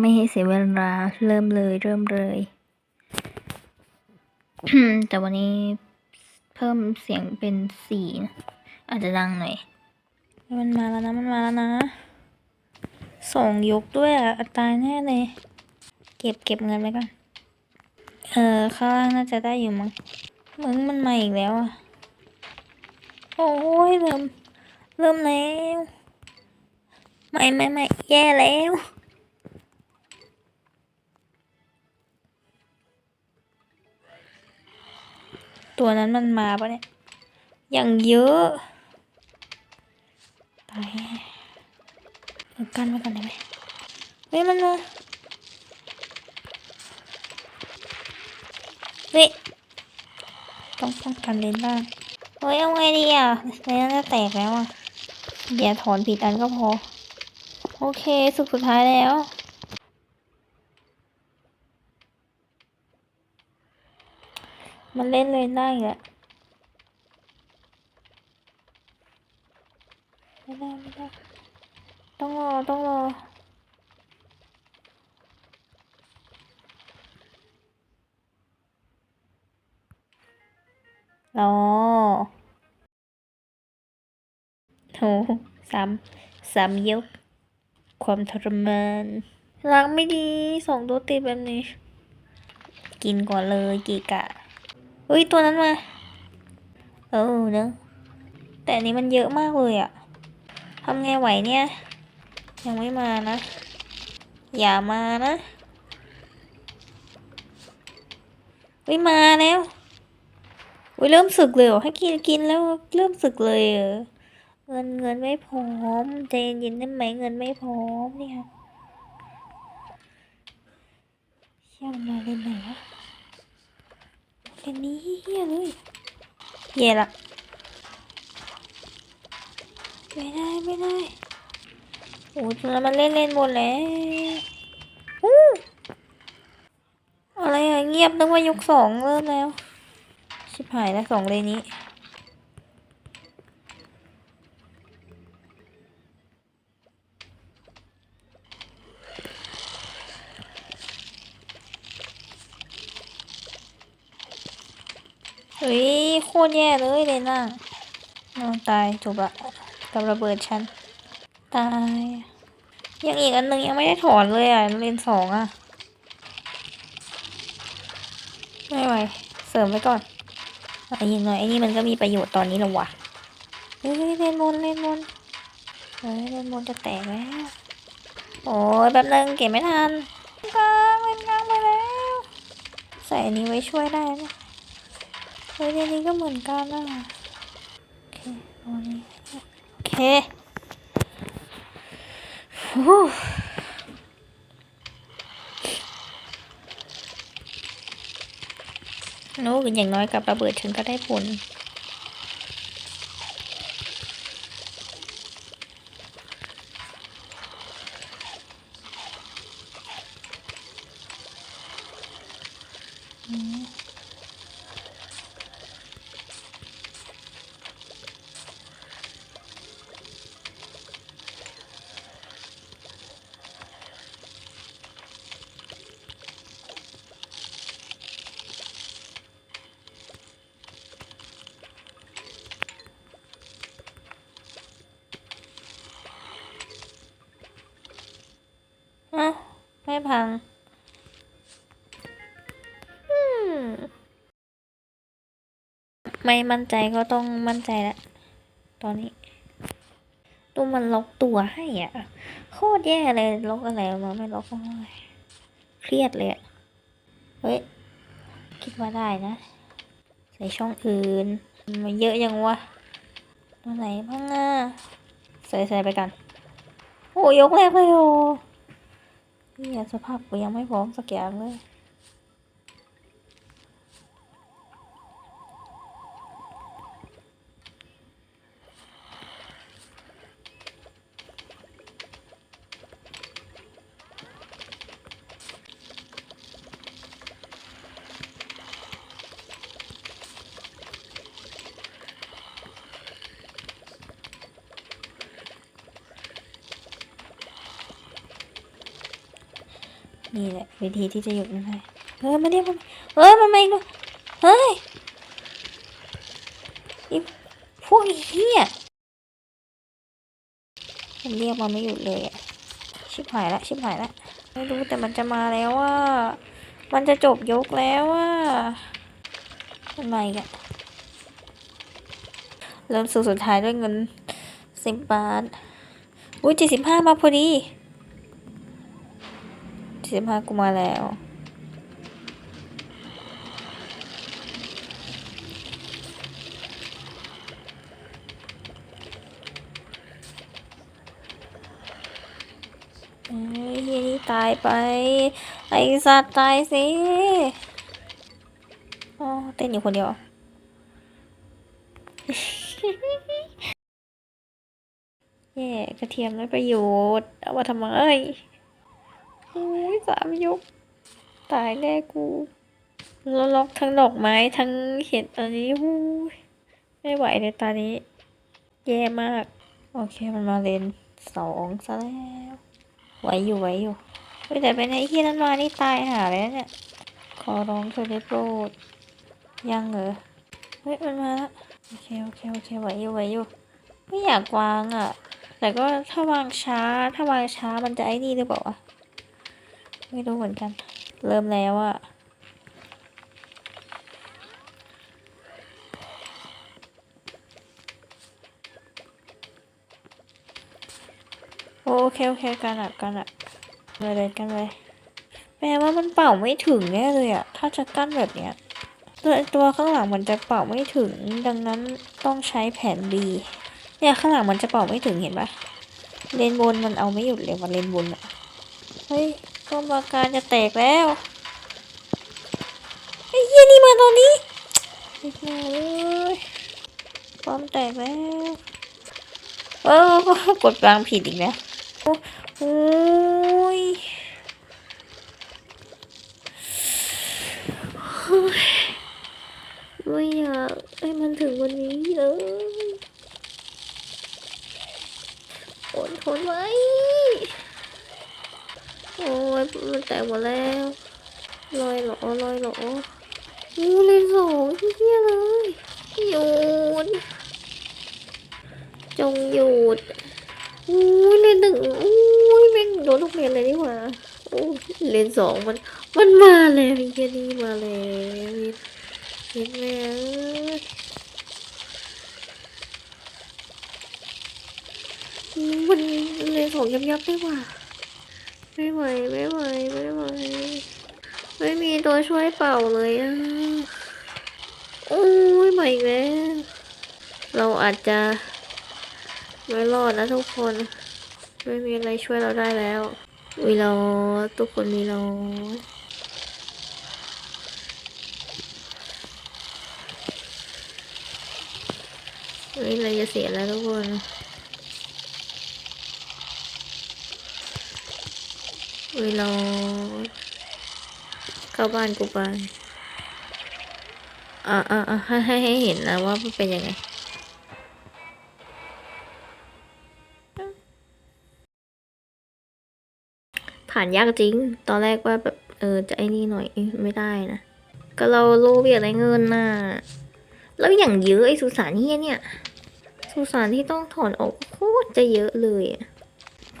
ไม่ให้เสียเวลาเริ่มเลยเริ่มเลย แต่วันนี้เพิ่มเสียงเป็นสี่นะอาจจะดังหน่อย มันมาแล้วนะ มันมาแล้วนะ ส่งยกด้วยอะตายแน่เลย เก็บเก็บเงินไว้ก่อน เออ ข้างล่างน่าจะได้อยู่มั้งมึงมันมาอีกแล้วอะ โอ้ยเริ่ม เริ่มแล้ว ไม่ไม่ไม่แย่แล้ว ตัวนั้นมันมาปะเนี่ย อย่างเยอะตายเอากันไว้ก่อนได้ไหมเฮ้ยมันมาเฮ้ยต้องป้องกันเลนบ้างเฮ้ยเอาไงดีอะเลนจะแตกแล้วอะเดี๋ยวถอนผิดอันก็พอ โอเค สุดสุดท้ายแล้ว มันเล่นเลยได้อีกแล้วไม่ได้ไม่ได้ต้องรอต้องรอรอโหสามสามยกความทรมานรักไม่ดีสองตัวติดแบบนี้ กินก่อนเลยกีกะ อุ้ย ตัวนั้นมา เออเนอะแต่อันนี้มันเยอะมากเลยอะทำไงไหวเนี่ย ยังไม่มานะ อย่ามานะอุ้ยมาแล้วอุ้ยเริ่มสึกเลยให้กินกินแล้วเริ่มสึกเลยเหรอเงินเงินไม่พร้อมใจเย็นได้ไหมเงินไม่พร้อมเนี่ยเชี่ยมันมาเล่นไหนวะ เล่นนี้เฮียเลยเย่ละไม่ได้ไม่ได้โอ้ยแล้วมันเล่นเล่นหมดแล้วอู้อะไรอะเงียบนึกว่ายกสองเริ่มแล้ว ชิบหายแล้วสองเลยนี้ เฮ้ยโคตรแย่เลยเลยน่ะอ้าตายจบละกับระเบิดฉัน ตายยังอีกอันหนึ่งยังไม่ได้ถอนเลยอะเลนสองอะ ไม่ไหวเสริมไว้ก่อนเอายิงหน่อยไอ้นี่มันก็มีประโยชน์ตอนนี้หรอวะเฮ้ยเลนบนเลนบนเฮ้ยเลนบนจะแตกแล้ว โอ้ยแป๊บนึงเก็บไม่ทันกลางเลนกลางไปแล้ว ใส่อันนี้ไว้ช่วยได้นะ ฮ้ยในนี้ก็เหมือนกันนะโอเคเอาอันนี้โอเคฮู้โน้อย่างน้อยกับระเบิดฉันก็ได้ผล อะ ไม่พังไม่มั่นใจก็ต้องมั่นใจแล้วตอนนี้ตัวมันล็อกตัวให้อะ โคตรแย่เลยล็อกอะไรมาไม่ล็อกเลยเครียดเลยอะ เฮ้ย คิดว่าได้นะ ใส่ช่องอื่น มันเยอะยังวะตัวไหนบ้างอะ ใส่ใส่ไปกัน โอ้ยกแรกเลยโอ้ สภาพกูยังไม่พร้อมสักอย่างเลย นี่แหละวิธีที่จะหยุดมันได้เฮ้ยมาเรียกมันเฮ้ยมันมาอีกแล้วเฮ้ยอ้พวกไอ้เหี้ยมันเรียกมันไม่หยุดเลยอะชิบหายละชิบหายละไม่รู้แต่มันจะมาแล้วว่ามันจะจบยกแล้วว่ามันมาอีกอะเริ่มสู่สุดท้ายด้วยเงินสิบบาทอุ้ยเจ็ดสิบห้ามาพอดี สิบห้ากูมาแล้วเอ้ยนี่ตายไป ไอสัตว์ตายสิอ๋อเต้นอยู่คนเดียวแย่กระเทียมได้ประโยชน์ เอามาทำไม สามยก ตายแน่กูแล้วล็อกทั้งดอกไม้ทั้งเห็ดอันนี้หูไม่ไหวเลยตอนนี้ แย่มาก โอเคมันมาเลนสองซะแล้วไหวอยู่ไหวอยู่แต่เป็นไอ้ที่นั้นมานี่ตายหาแล้วเนี่ย ขอร้องเธอได้โปรด ยังเหรอ เฮ้ยมันมาล้วโอเคโอเคโอเคไหวอยู่ไหวอยู่ ไม่อยากวางอะ แต่ก็ถ้าวางช้าถ้าวางช้ามันจะไอ้นี่หรือเปล่าวะ ไม่รู้เหมือนกัน เริ่มแล้วอะโอเค โอเคกันอะกันอะเลยเลยกันเลยแปลว่ามันเป่าไม่ถึงแน่เลยอะถ้าจะกั้นแบบเนี้ยตัวตัวข้างหลังมันจะเป่าไม่ถึง ดังนั้นต้องใช้แผน B เนี่ยข้างหลังมันจะเป่าไม่ถึงเห็นปะเลนบนมันเอาไม่หยุดเลยวันเลนบนอะเฮ้ย กรรมการจะแตกแล้วไอ้เหี้ยนี่มาตอนนี้ไอ้เหี้ยเอ้ยป้อมแตกแล้วเออกดวางผิดอีกแล้วโอ้ยไม่อยากให้มันถึงวันนี้เลยอดทนไว้ โอ้ยมันแตกหมดแล้วลอยหรอลอยหรออู้เลยสองเฮียเลยหยุดจงหยุดอู้ยเลนหนึ่งอู้ยแม่งโดนทุกเลนเลยนี่หว่าโอ้ยเลนสองมันมันมาแล้วเฮียนี่มาแล้วเห็นไหมมันเลนสองยับยับได้ว่ะ ไม่ไหวไม่ไหวไม่ไหวไม่มีตัวช่วยเป่าเลยอะโอ้ยใหม่อีกแล้วเราอาจจะไม่รอดนะทุกคน ไม่มีอะไรช่วยเราได้แล้ววิเราทุกคนมีเราไม่มีอะไรจะเสียแล้วทุกคน เวลาเข้าบ้านกูไปอ่าอ่าอ่าให้ให้ให้เห็นนะว่ามันเป็นยังไงผ่านยากจริง ตอนแรกว่าแบบเออจะไอ้นี่หน่อยไม่ได้นะ ก็เราโลภอยากได้เงินน่ะ แล้วอย่างเยอะไอ้สุสานเฮียเนี่ย สุสานที่ต้องถอนออกโคตรจะเยอะเลยอะ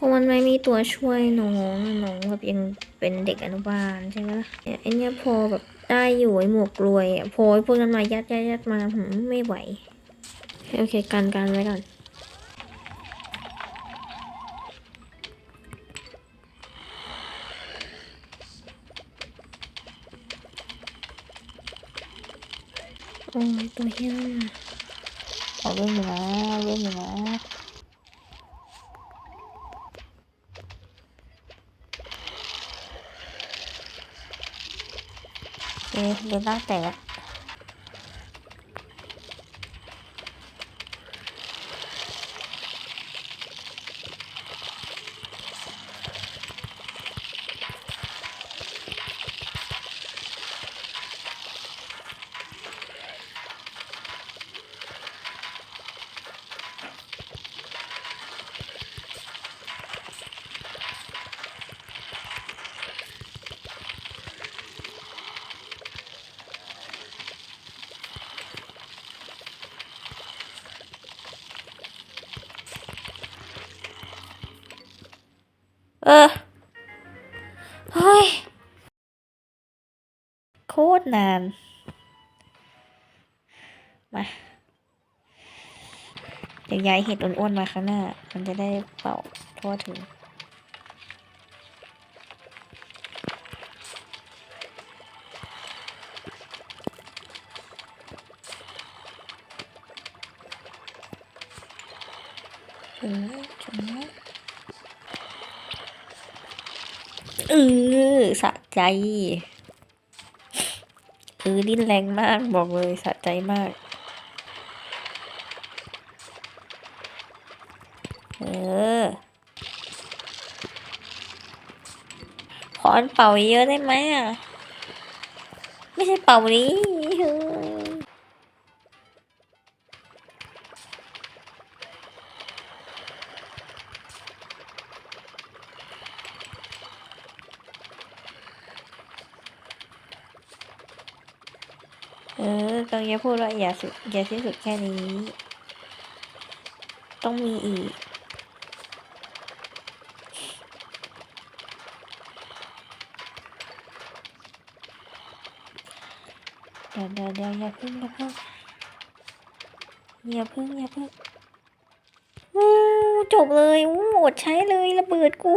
ราะมันไม่มีตัวช่วยน้องน้องแบบยังเป็นเด็กอนุบาลใช่ไหมล่ะเนี่ยไอเนี้ยพอแบบได้อยู่ไอหมวกกลวยอะพอไอ้พวกนั้นมายัดยัดยัดมาผมไม่ไหว โอเคกันกันไว้ก่อนโอ้ตัวเฮี้ยนั่นน่ะเอาเรื่องอยู่นะเอาเรื่องอยู่นะ เอ๊ะเรียนตั้งแต่ ออ เฮ้ย โคตรนาน มาเดี๋ยวย้ายเห็ดอ้วนๆมาข้างหน้า มันจะได้เป่าทั่วถึงเออจุดนี้ เออสะใจเออดิ้นแรงมากบอกเลยสะใจมาก เออขออันเป่าเยอะได้ไหมอะ ไม่ใช่เป่านี้เอ อกำลังจะพูดว่าอย่าสุดอย่าสิ้นสุดแค่นี้ ต้องมีอีก เดี๋ยวเดี๋ยวเดี๋ยวอย่าพึ่งอย่าพึ่งอย่าพึ่งอย่าพึ่งอู้จบเลยอู้หมดใช้เลยระเบิดกู